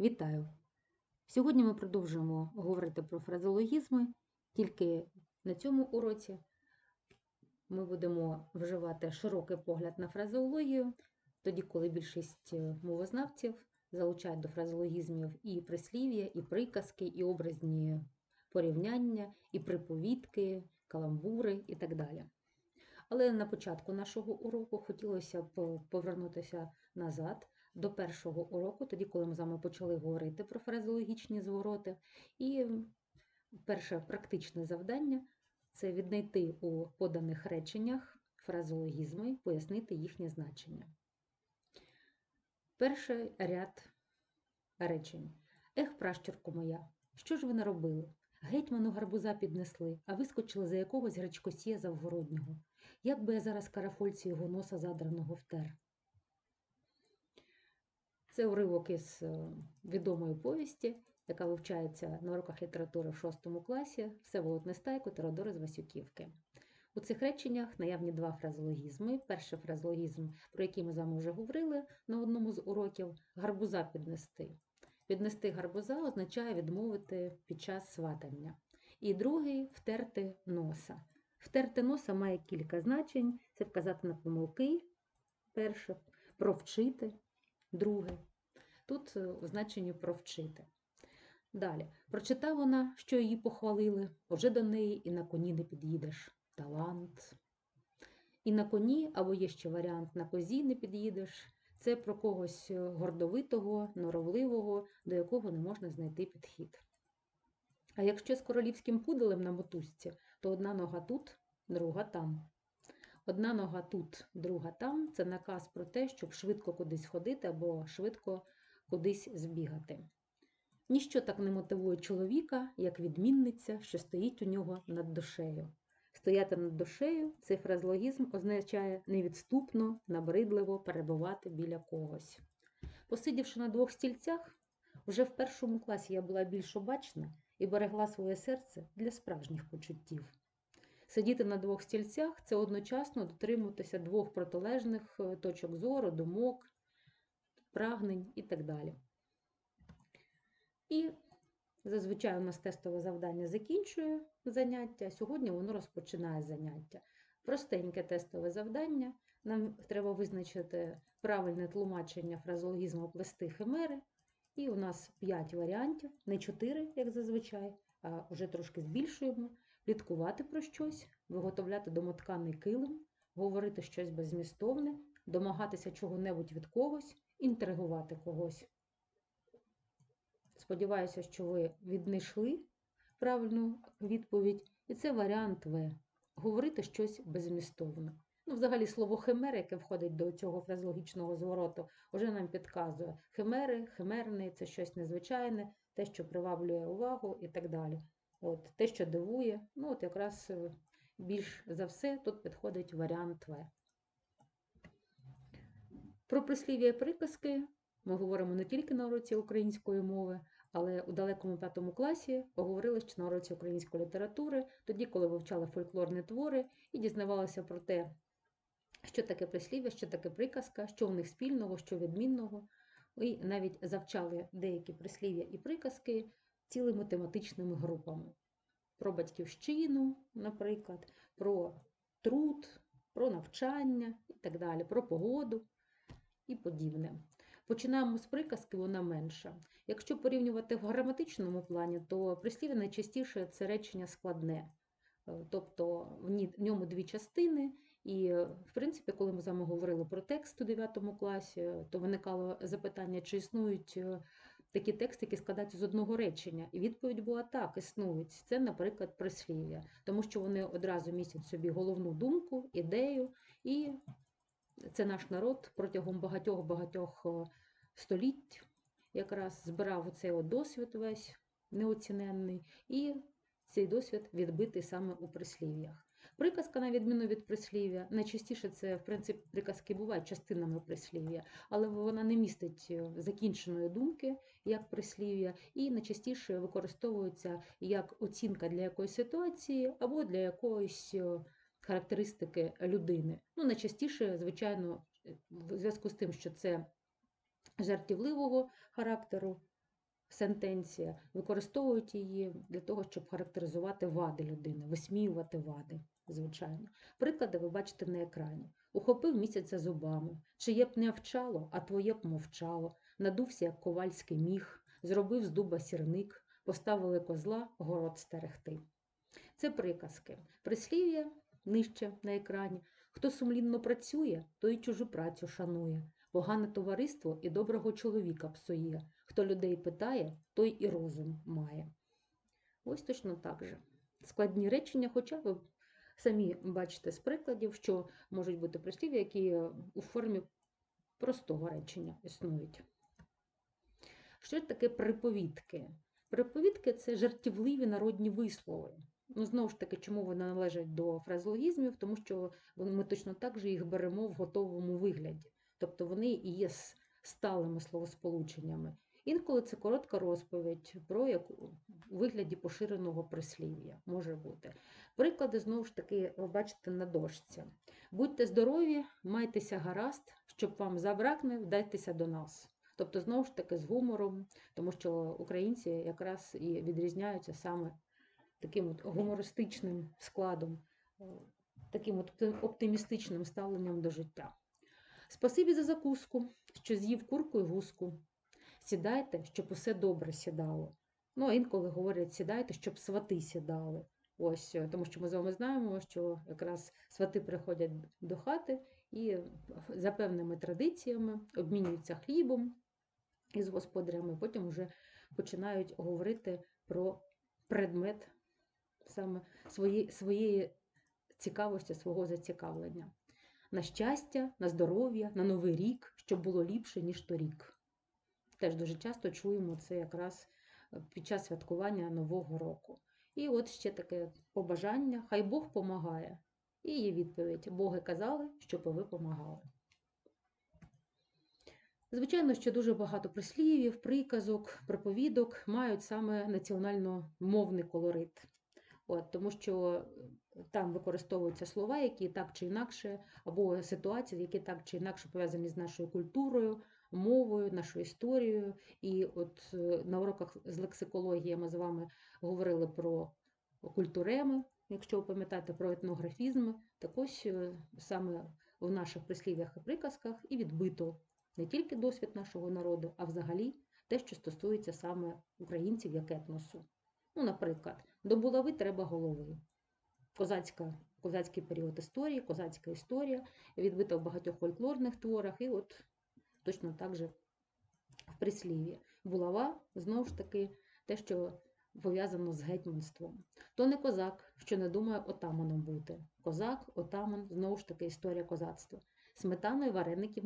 Вітаю! Сьогодні ми продовжуємо говорити про фразеологізми, тільки на цьому уроці ми будемо вживати широкий погляд на фразеологію, тоді, коли більшість е, мовознавців залучають до фразеологізмів і прислів'я, і приказки, і образні порівняння, і приповідки, каламбури і так далі. Але на початку нашого уроку хотілося б повернутися назад до першого уроку, тоді, коли ми з вами почали говорити про фразеологічні звороти. І перше практичне завдання це віднайти у поданих реченнях фразеологізми, пояснити їхнє значення. Перший ряд речень. Ех, пращурко моя, що ж ви наробили? Гетьману гарбуза піднесли, а вискочили за якогось гречкосія завгороднього. Як би я зараз карафольці його носа задраного втер. Це уривок із е, відомої повісті, яка вивчається на уроках літератури в 6 класі Всеволод Нестайко Теодор з Васюківки. У цих реченнях наявні два фразеологізми. Перший фразеологізм, про який ми з вами вже говорили на одному з уроків гарбуза піднести. Піднести гарбуза означає відмовити під час сватання. І другий втерти носа. Втерти носа має кілька значень: це вказати на помилки, перше, провчити, друге. Тут е, в значенні провчити. Далі. Прочитав вона, що її похвалили, вже до неї і на коні не під'їдеш. Талант. І на коні, або є ще варіант на козі не під'їдеш. Це про когось е, гордовитого, норовливого, до якого не можна знайти підхід. А якщо з королівським пуделем на мотузці, то одна нога тут, друга там. Одна нога тут, друга там це наказ про те, щоб швидко кудись ходити або швидко кудись збігати. Ніщо так не мотивує чоловіка, як відмінниця, що стоїть у нього над душею. Стояти над душею цей фразеологізм означає невідступно, набридливо перебувати біля когось. Посидівши на двох стільцях, вже в першому класі я була більш обачна і берегла своє серце для справжніх почуттів. Сидіти на двох стільцях це одночасно дотримуватися двох протилежних е, точок зору, думок, прагнень і так далі. І зазвичай у нас тестове завдання закінчує заняття, сьогодні воно розпочинає заняття. Простеньке тестове завдання. Нам треба визначити правильне тлумачення фразеологізму плести химери. І у нас 5 варіантів, не 4, як зазвичай, а вже трошки збільшуємо. Пліткувати про щось, виготовляти домотканий килим, говорити щось беззмістовне, домагатися чого-небудь від когось, інтригувати когось. Сподіваюся, що ви віднайшли правильну відповідь, і це варіант В. Говорити щось беззмістовне. Ну, взагалі, слово химери, яке входить до цього фразеологічного звороту, вже нам підказує химери, химерний це щось незвичайне, те, що приваблює увагу і так далі. От, Те, що дивує, ну от якраз е, більш за все тут підходить варіант В. Про прислів'я і приказки ми говоримо не тільки на уроці української мови, але у далекому п'ятому класі поговорили ще на уроці української літератури, тоді, коли вивчали фольклорні твори і дізнавалися про те, що таке прислів'я, що таке приказка, що в них спільного, що відмінного. І навіть завчали деякі прислів'я і приказки цілими тематичними групами. Про батьківщину, наприклад, про труд, про навчання і так далі, про погоду і подібне. Починаємо з приказки, вона менша. Якщо порівнювати в граматичному плані, то прислів'я найчастіше це речення складне. Е, тобто в ньому дві частини, і, в принципі, коли ми з вами говорили про текст у 9 класі, то виникало запитання, чи існують е, такі тексти, які складаються з одного речення. І відповідь була так, існують. Це, наприклад, прислів'я, тому що вони одразу містять собі головну думку, ідею, і це наш народ протягом багатьох-багатьох століть якраз збирав оцей досвід весь неоціненний, і цей досвід відбитий саме у прислів'ях. Приказка, на відміну від прислів'я, найчастіше це, в принципі, приказки бувають частинами прислів'я, але вона не містить е, закінченої думки, як прислів'я, і найчастіше використовується як оцінка для якоїсь ситуації або для якоїсь е, характеристики людини. Ну, найчастіше, звичайно, в зв'язку з тим, що це жартівливого характеру, сентенція, використовують її для того, щоб характеризувати вади людини, висміювати вади, звичайно. Приклади ви бачите на екрані. Ухопив місяця зубами, чиє б не вчало, а твоє б мовчало, надувся, як ковальський міг, зробив з дуба сірник, поставили козла город стерегти. Це приказки. Прислів'я нижче на екрані. Хто сумлінно працює, той чужу працю шанує. Погане товариство і доброго чоловіка псує. Хто людей питає, той і розум має. Ось точно так же. Складні речення, хоча ви самі бачите з прикладів, що можуть бути прислів'я, які у формі простого речення існують. Що таке приповідки? Приповідки це жартівливі народні вислови. Ну, знову ж таки, чому вони належать до фразологізмів? Тому що ми точно так же їх беремо в готовому вигляді. Тобто вони і є сталими словосполученнями. Інколи це коротка розповідь про яку у вигляді поширеного прислів'я може бути. Приклади, знову ж таки, ви бачите на дошці. Будьте здорові, майтеся гаразд, щоб вам забракне, вдайтеся до нас. Тобто, знову ж таки, з гумором, тому що українці якраз і відрізняються саме таким от гумористичним складом, таким от оптимістичним ставленням до життя. Спасибі за закуску, що з'їв курку і гуску. Сідайте, щоб усе добре сідало. Ну, а інколи говорять, сідайте, щоб свати сідали. Ось, Тому що ми з вами знаємо, що якраз свати приходять до хати і за певними традиціями обмінюються хлібом із господарями, потім вже починають говорити про предмет саме своєї, своєї цікавості, свого зацікавлення. На щастя, на здоров'я, на новий рік, щоб було ліпше, ніж торік. Теж дуже часто чуємо це якраз е, під час святкування Нового року. І от ще таке побажання, хай Бог помагає. І є відповідь: Боги казали, щоб ви помагали. Звичайно, що дуже багато прислівів, приказок, проповідок мають саме національно-мовний колорит. От, Тому що там використовуються слова, які так чи інакше, або ситуації, які так чи інакше пов'язані з нашою культурою, мовою, нашою історією. І от е, на уроках з лексикології ми з вами говорили про культуреми, якщо ви пам'ятаєте про етнографізм, так ось е, саме в наших прислів'ях і приказках і відбито не тільки досвід нашого народу, а взагалі те, що стосується саме українців як етносу. Ну, наприклад, до булави треба голови. Козацька, Козацький період історії, козацька історія, відбита в багатьох фольклорних творах, і от точно так же в прислів'ї. Булава, знову ж таки, те, що пов'язано з гетьманством. То не козак, що не думає отаманом бути. Козак, отаман, знову ж таки, історія козацтва. Сметаною вареників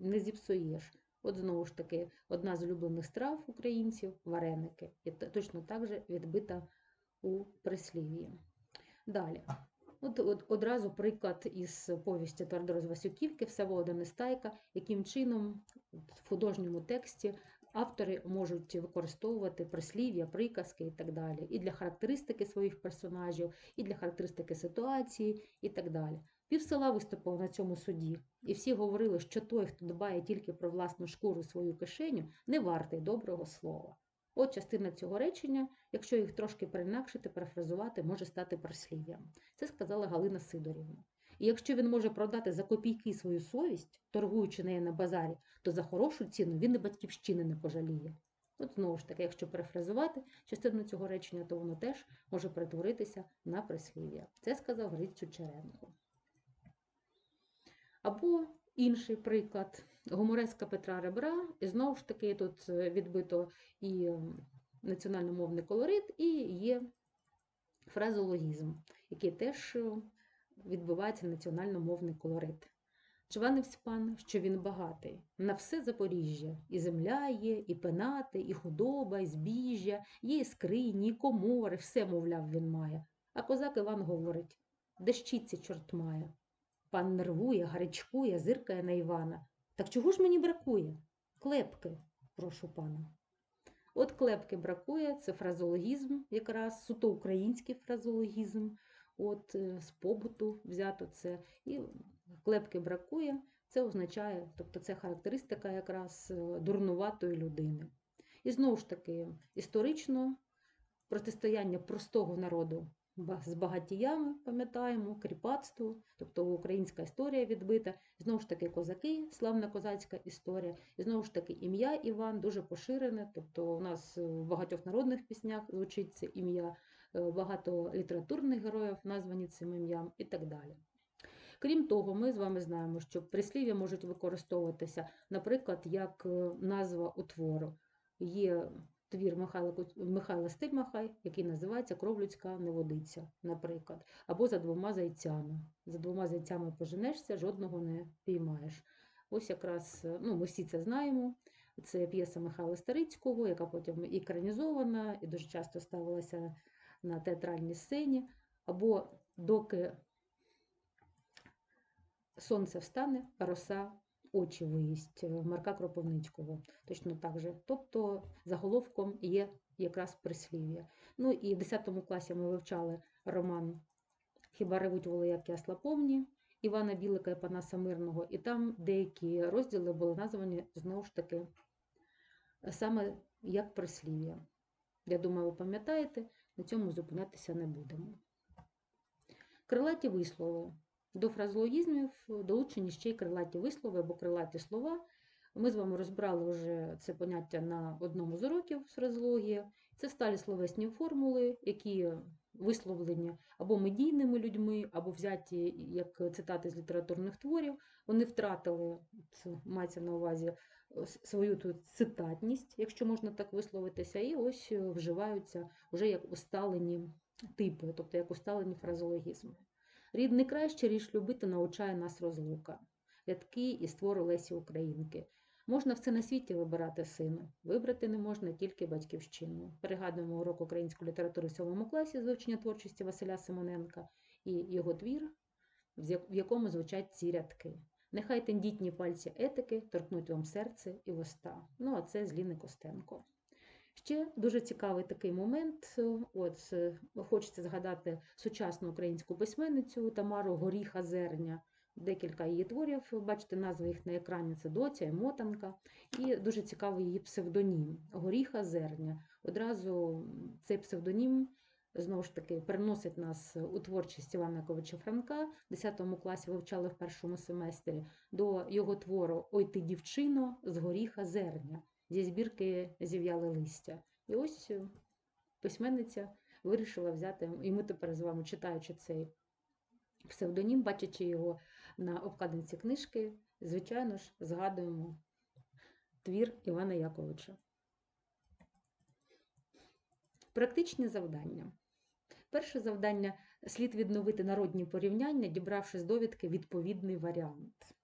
не зіпсуєш. От знову ж таки, одна з улюблених страв українців вареники. І точно так же відбита у прислів'ї. Далі. От, от Одразу приклад із повісті Твардорос Васюківки Всеволода Нестайка, яким чином в художньому тексті автори можуть використовувати прислів'я, приказки і так далі. І для характеристики своїх персонажів, і для характеристики ситуації, і так далі. Пів села виступило на цьому суді, і всі говорили, що той, хто дбає тільки про власну шкуру свою кишеню, не вартий доброго слова. От частина цього речення, якщо їх трошки перенакшити, перефразувати, може стати прислів'ям. Це сказала Галина Сидорівна. І якщо він може продати за копійки свою совість, торгуючи нею на базарі, то за хорошу ціну він і батьківщини не пожаліє. От знову ж таки, якщо перефразувати частину цього речення, то воно теж може перетворитися на прислів'я. Це сказав Грицю Черенко. Або інший приклад гумореска Петра Ребра, і знову ж таки тут е, відбито і національно-мовний колорит, і є фразологізм, який теж е, відбувається національно-мовний колорит. Чванився пан, що він багатий, на все Запоріжжя, і земля є, і пенати, і худоба, і збіжжя, є і скрині, і комори, все, мовляв, він має. А козак Іван говорить дещиться, чорт має. Пан нервує, гарячкує, зиркає на Івана. Так чого ж мені бракує? Клепки, прошу пана. От клепки бракує, це фразологізм, якраз суто український фразологізм, от е, з побуту взято це. І клепки бракує, це означає, тобто це характеристика якраз е, дурнуватої людини. І знову ж таки, історично протистояння простого народу з багатіями, пам'ятаємо, кріпацтво, тобто українська історія відбита. Знову ж таки, козаки, славна козацька історія. І знову ж таки, ім'я Іван дуже поширене. Тобто, у нас в багатьох народних піснях звучить це ім'я, багато літературних героїв названі цим ім'ям і так далі. Крім того, ми з вами знаємо, що прислів'я можуть використовуватися, наприклад, як е, назва у твору. Є твір Михайла, Михайла Стельмаха, який називається Кров людська не водиться, наприклад, або за двома зайцями. За двома зайцями поженешся, жодного не піймаєш. Ось якраз е, ну, ми всі це знаємо. Це п'єса Михайла Старицького, яка потім екранізована, і дуже часто ставилася на театральній сцені. Або доки сонце встане, роса очі виїсть е, Марка Кропивницького. Точно так же. Тобто заголовком є якраз прислів'я. Ну і в 10 класі ми вивчали роман Хіба ревуть воли, як ясла повні Івана Білика і Панаса Мирного, і там деякі розділи були названі знову ж таки саме як прислів'я. Я думаю, ви пам'ятаєте, на цьому зупинятися не будемо. Крилаті вислови. До фразеологізмів долучені ще й крилаті вислови або крилаті слова. Ми з вами розбрали вже це поняття на одному з уроків з фразеології. Це сталі словесні формули, які висловлені або медійними людьми, або взяті як цитати з літературних творів. Вони втратили, мається на увазі, свою тут цитатність, якщо можна так висловитися, і ось е, вживаються вже як усталені типи, тобто як усталені фразеологізми. Рідний край щиріш любити навчає нас розлука. Рядки із твору Лесі Українки. Можна все на світі вибирати сину. Вибрати не можна тільки батьківщину. Перегадуємо урок української літератури в 7 класі з вивчення творчості Василя Симоненка і його твір, в якому звучать ці рядки. Нехай тендітні пальці етики торкнуть вам серце і вуста. Ну, а це з Ліни Костенко. Ще дуже цікавий такий момент. От хочеться згадати сучасну українську письменницю Тамару Горіха Зерня. Декілька її творів, бачите, назви їх на екрані це доця і мотанка. І дуже цікавий її псевдонім Горіха Зерня. Одразу цей псевдонім знову ж таки переносить нас у творчість Івана Яковича Франка. В 10 класі вивчали в першому семестрі до його твору Ой ти дівчино з горіха зерня зі збірки зів'яли листя. І ось е, письменниця вирішила взяти, і ми тепер з вами, читаючи цей псевдонім, бачачи його на обкладинці книжки, звичайно ж, згадуємо твір Івана Яковича. Практичні завдання. Перше завдання слід відновити народні порівняння, дібравши з довідки відповідний варіант.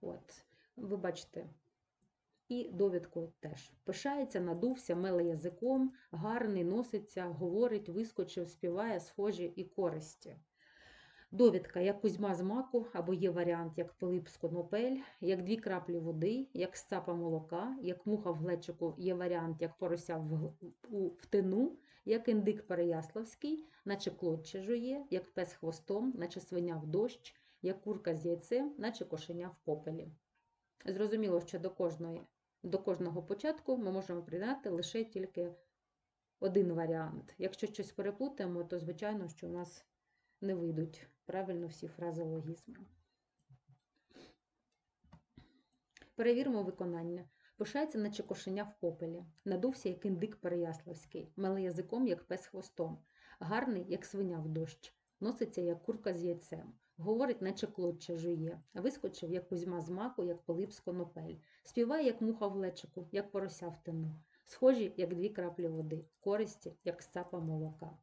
От, ви бачите, і довідку теж. Пишається, надувся, меле язиком, гарний, носиться, говорить, вискочив, співає, схожі і користі. Довідка, як Кузьма з маку, або є варіант, як Пилип з конопель, як дві краплі води, як сцапа молока, як муха в глечику, є варіант, як порося в, г- у втину, як індик переяславський, наче клочче жує, як пес хвостом, наче свиня в дощ, як курка з яйцем, наче кошеня в попелі. Зрозуміло, що до, кожної, до кожного початку ми можемо придати лише тільки один варіант. Якщо щось переплутаємо, то звичайно, що у нас не вийдуть правильно всі фразеологізми. Перевіримо виконання. Пишається, наче кошеня в попелі, надувся, як індик переяславський, меле язиком, як пес хвостом, гарний, як свиня в дощ, носиться, як курка з яйцем, говорить, наче клочче жує, вискочив, як Кузьма з маку, як Пилип з конопель, співає, як муха в лечику, як порося в тину, схожі, як дві краплі води, користі, як сцапа молока.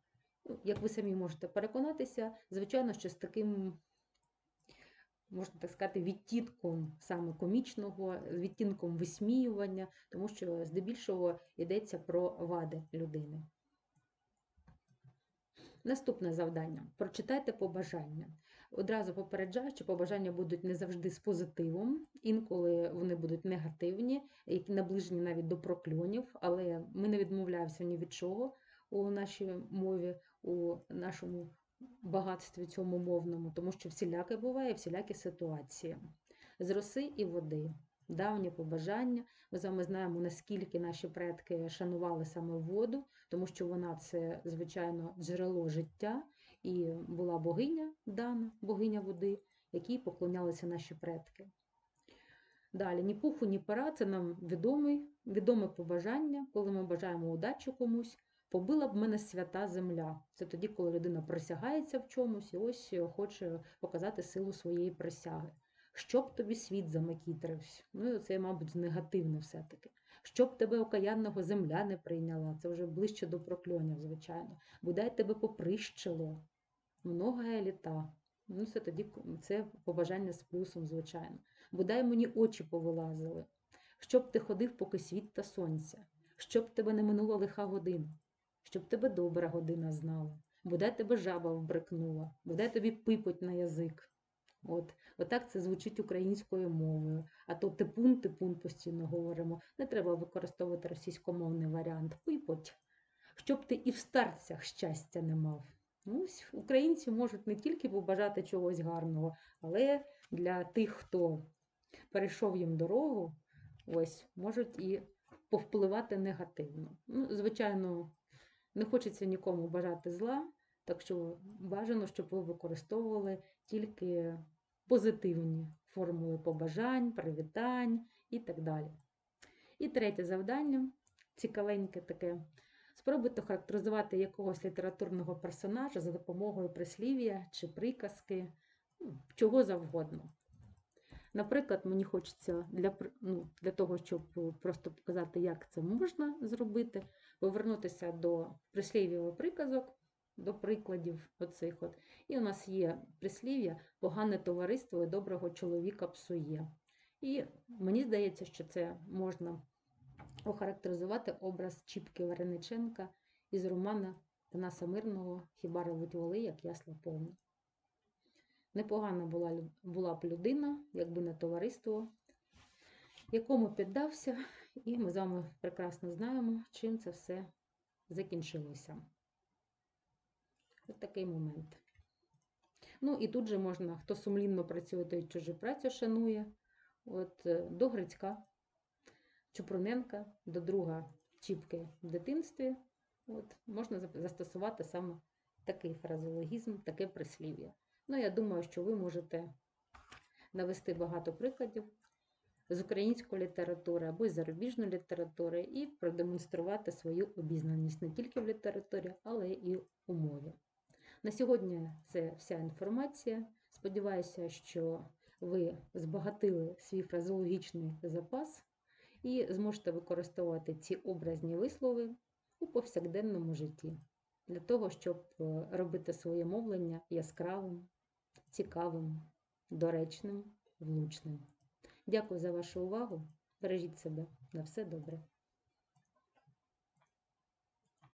Ну, Як ви самі можете переконатися, звичайно, що з таким, можна так сказати, відтінком саме комічного, відтінком висміювання, тому що здебільшого йдеться про вади людини. Наступне завдання. Прочитайте побажання. Одразу попереджаю, що побажання будуть не завжди з позитивом, інколи вони будуть негативні, які наближені навіть до прокльонів, але ми не відмовляємося ні від чого у нашій мові, у нашому багатстві цьому мовному, тому що всіляке буває, всілякі ситуації. З роси і води. давнє побажання. Ми з вами знаємо, наскільки наші предки шанували саме воду, тому що вона це, звичайно, джерело життя, і була богиня дана, богиня води, якій поклонялися наші предки. Далі, ні пуху, ні пора це нам відомий, відоме побажання, коли ми бажаємо удачу комусь. Побила б мене свята земля. Це тоді, коли людина присягається в чомусь і ось хоче показати силу своєї присяги. Щоб тобі світ замакітрився. Ну, і це, мабуть, негативне все-таки. Щоб тебе окаянного земля не прийняла. Це вже ближче до прокльонів, звичайно. Бодай тебе поприщило. Многая літа. Ну, це тоді це побажання з плюсом, звичайно. Бодай мені очі повилазили. Щоб ти ходив, поки світ та сонця, щоб тебе не минула лиха година, щоб тебе добра година знала, бодай тебе жаба вбрикнула, бодай тобі пипоть на язик. От, Отак це звучить українською мовою. А то типун, типун постійно говоримо. Не треба використовувати російськомовний варіант. Пипоть. Щоб ти і в старцях щастя не мав. Ну, Українці можуть не тільки побажати чогось гарного, але для тих, хто перейшов їм дорогу, ось, можуть і повпливати негативно. Ну, Звичайно, не хочеться нікому бажати зла, так що бажано, щоб ви використовували тільки позитивні формули побажань, привітань і так далі. І третє завдання цікавеньке таке. Спробуйте характеризувати якогось літературного персонажа за допомогою прислів'я чи приказки, ну, чого завгодно. Наприклад, мені хочеться для ну, для того, щоб просто показати, як це можна зробити, повернутися до прислів'я приказок, до прикладів оцих от. І у нас є прислів'я погане товариство і доброго чоловіка псує. І мені здається, що це можна охарактеризувати образ Чіпки Варениченка із романа Танаса Мирного Хіба ревуть воли, як ясла повні. Непогана була була б людина, якби не товариство, якому піддався, і ми з вами прекрасно знаємо, чим це все закінчилося. Ось такий момент. Ну, і тут же можна, хто сумлінно працює, той чужу працю шанує. От е, До Грицька, Чупруненка, до друга Чіпки в дитинстві. От, Можна застосувати саме такий фразеологізм, таке прислів'я. Ну, я думаю, що ви можете навести багато прикладів з української літератури або з зарубіжної літератури і продемонструвати свою обізнаність не тільки в літературі, але і у мові. На сьогодні це вся інформація. Сподіваюся, що ви збагатили свій фразеологічний запас і зможете використовувати ці образні вислови у повсякденному житті для того, щоб е, робити своє мовлення яскравим, цікавим, доречним, влучним. Дякую за вашу увагу. Бережіть себе на все добре.